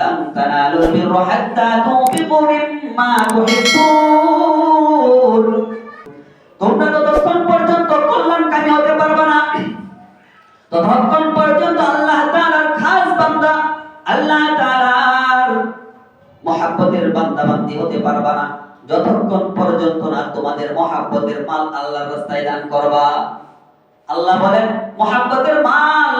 লান তানালুল বিররা হাত্তা তুনফিকু মিম্মা তুহিব্বুন তোমরা ততক্ষণ পর্যন্ত কল্যাণকামী হতে পারবে না, ততক্ষণ পর্যন্ত আল্লাহ তাআলার খাস বান্দা, আল্লাহ তাআলার মহাব্বতের বান্দা বান্দি হতে পারবা না। যতক্ষণ পর্যন্ত না তোমাদের মহাব্বতের মাল আল্লাহর রাস্তায় দান করবা। আল্লাহ বলেন, মহাব্বতের মাল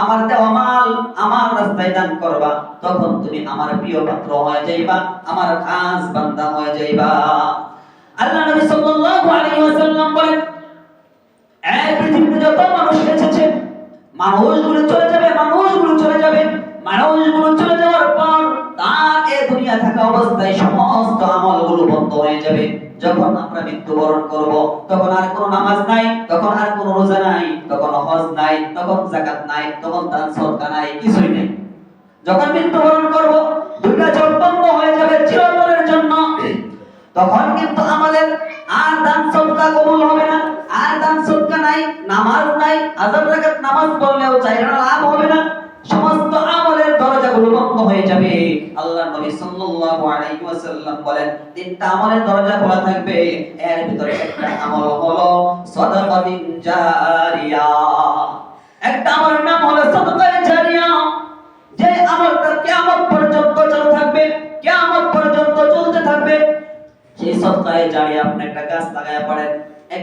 আমার দেওয়া মাল আমার রাস্তায় দান করবা, তখন তুমি আমার প্রিয় পাত্র হয়ে যাইবা, আমার খাস বান্দা হয়ে যাইবা। আল্লাহ নবী সাল্লাল্লাহু আলাইহি ওয়াসাল্লাম বলেন এই পৃথিবীতে যত মানুষ এসেছে, মানুষগুলো চলে যাবে, মানুষগুলো চলে যাবে, মানুষগুলো চলে যাওয়ার পর তার এই দুনিয়া থাকা অবস্থায় সমস্ত আমলগুলো বন্ধ হয়ে যাবে। যখন আমরা মৃত্যুবরণ করব, তখন আর কোনো নামাজ নাই, তখন আর কোনো রোজা নাই, তখন হজ নাই, তখন যাকাত নাই, তখন দান সদকা নাই, কিছুই নেই। যখন মৃত্যুবরণ করব, দুইটা চোখ বন্ধ হয়ে যাবে চিরতরের জন্য। তখন কিন্তু আমাদের আর দান সদকা কবুল হবে না, আর দান সদকা নাই, নামাজ নাই হাজার রাকাত নামাজ পড়লেও চাইরা লাভ হবে না। বন্ধ হয়ে যাবে। আল্লাহ নবী সাল্লাল্লাহু আলাইহি ওয়াসাল্লাম বলেন, তিনটা আমলের দরজা খোলা থাকবে। এর ভিতরে একটা আমল হলো সাদাকাতিন জারিয়া। একটা আমলের নাম হলো সাদাকায়ে জারিয়া। যে আমলটা কিয়ামত পর্যন্ত চলতে থাকবে, কিয়ামত পর্যন্ত চলতে থাকবে। সেই সৎকায় জারিয়া আপনি একটা গাছ লাগায়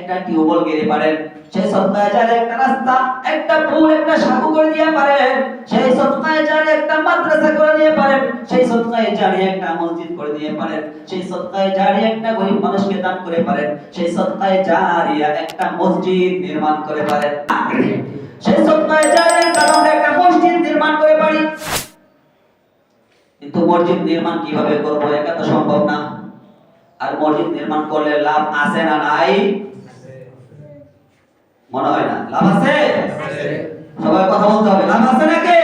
একটা টিউবওয়েল গেড়ে পারেন। সেই সৎকায় জারিয়া একটা রাস্তা, একটা পুল, একটা সাঁকো করে দিয়ে পারেন। সেই সৎকায় জারিয়া একটা মাদ্রাসা করে দিয়ে পারেন। সেই সৎকায় জারিয়া একটা মসজিদ করে দিয়ে পারেন। সেই সৎকায় জারিয়া একটা গরিব মানুষকে দান করে পারেন। সেই সৎকায় জারিয়া একটা মসজিদ নির্মাণ করে পারেন। সেই সৎকায় জারিয়া কারণে একটা মসজিদ নির্মাণ করে পারি। কিন্তু মসজিদ নির্মাণ কীভাবে করব? একা তো সম্ভব না। আর মসজিদ নির্মাণ করলে লাভ আছে না নাই? মনে হয় না। লাভ আছে? সবাই কথা বলতে হবে। লাভ আছে নাকি?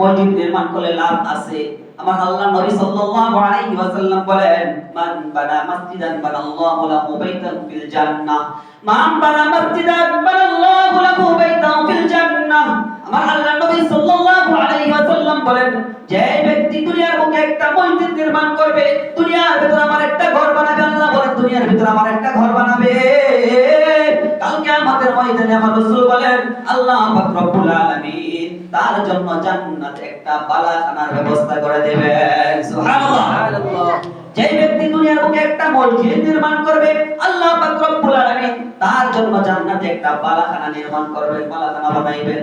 মসজিদ নির্মাণ করলে লাভ আছে। আমার আল্লাহ নবী সাল্লাল্লাহু আলাইহি ওয়াসাল্লাম বলেন মান বানা মাসজিদান বানাল্লাহু লাহু বাইতান ফিল জান্নাহ। মান বানা মাসজিদান বানাল্লাহু লাহু বাইতান ফিল জান্নাহ। আমার আল্লাহ নবী সাল্লাল্লাহু আলাইহি ওয়াসাল্লাম বলেন যে ব্যক্তি দুনিয়ার বুকে একটা মসজিদ নির্মাণ করবে দুনিয়ার ভিতরে আমার একটা ঘর বানাবে। আল্লাহ বলেন দুনিয়ার ভিতরে আমার একটা ঘর বানাবে। আমার রাসূল বলেন আল্লাহ পাক রব্বুল আলামিন তার জন্য জান্নাতে একটা বালাখানার ব্যবস্থা করে দেবেন। সুবহানাল্লাহ। যে ব্যক্তি দুনিয়ার বুকে একটা মসজিদ নির্মাণ করবে আল্লাহ পাক রব্বুল আলামিন তার জন্য জান্নাতে একটা বালাখানা নির্মাণ করবেন বালাখানা বানাইবেন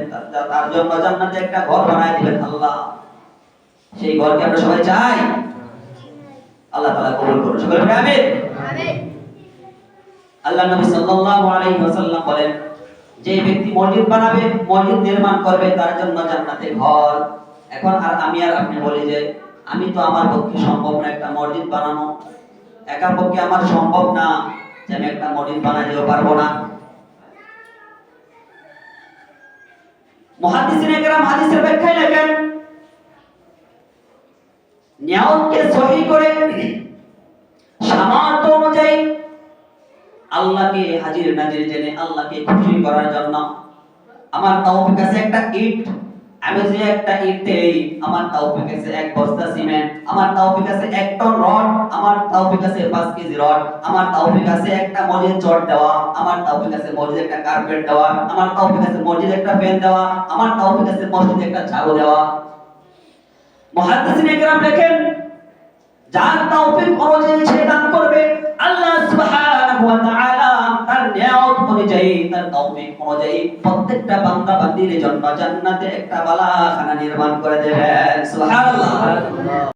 তার জন্য জান্নাতে একটা ঘর বানাই দিবেন আল্লাহ। সেই ঘরকে আমরা সবাই চাই। আল্লাহ তাআলা কবুল করুন। সকলে আমিন। আমিন। আল্লাহ নবী সাল্লাল্লাহু আলাইহি ওয়াসাল্লাম বলেন যে ব্যক্তি মসজিদ বানাবে, মসজিদ নির্মাণ করবে, তার জন্য জান্নাতে ঘর। এখন আর আমি আর আপনি বলি যে, আমি তো আমার পক্ষে সম্ভব না একটা মসজিদ বানানো। একা পক্ষে আমার সম্ভব না যে আমি একটা মসজিদ বানাইতেও পারব না। মুহাদ্দিসিনে কেরাম হাদিসের ব্যাখ্যায় লেখেন, নিয়ামতকে সহি করে আল্লাহকে হাজির নাজির জেনে আল্লাহকে খুশি করার জন্য। আমার তাওফিক আছে একটা ইট। আমি যে একটা ইট দেই আমার তাওফিক আছে এক বস্তা সিমেন্ট। আমার তাওফিক আছে এক টন রড। আমার তাওফিক আছে 5 কেজি রড। আমার তাওফিক আছে একটা মসজিদ চট দেওয়া। আমার তাওফিক আছে মসজিদ একটা কার্পেট দেওয়া। আমার তাওফিক আছে মসজিদ একটা ফ্যান দেওয়া। আমার তাওফিক আছে মসজিদ একটা ঝাড়ু দেওয়া। মুহাদ্দিসিনে কেরাম লেখেন, যার তৌফিক অনুযায়ী সে দান করবে, আল্লাহ সুবহানাহু ওয়া তাআলা নিয়ামত অনুযায়ী, তার তৌফিক অনুযায়ী প্রত্যেকটা বান্দা বান্দির জন্য জান্নাতে একটা বালাখানা নির্মাণ করে দেবেন। সুবহানাল্লাহ।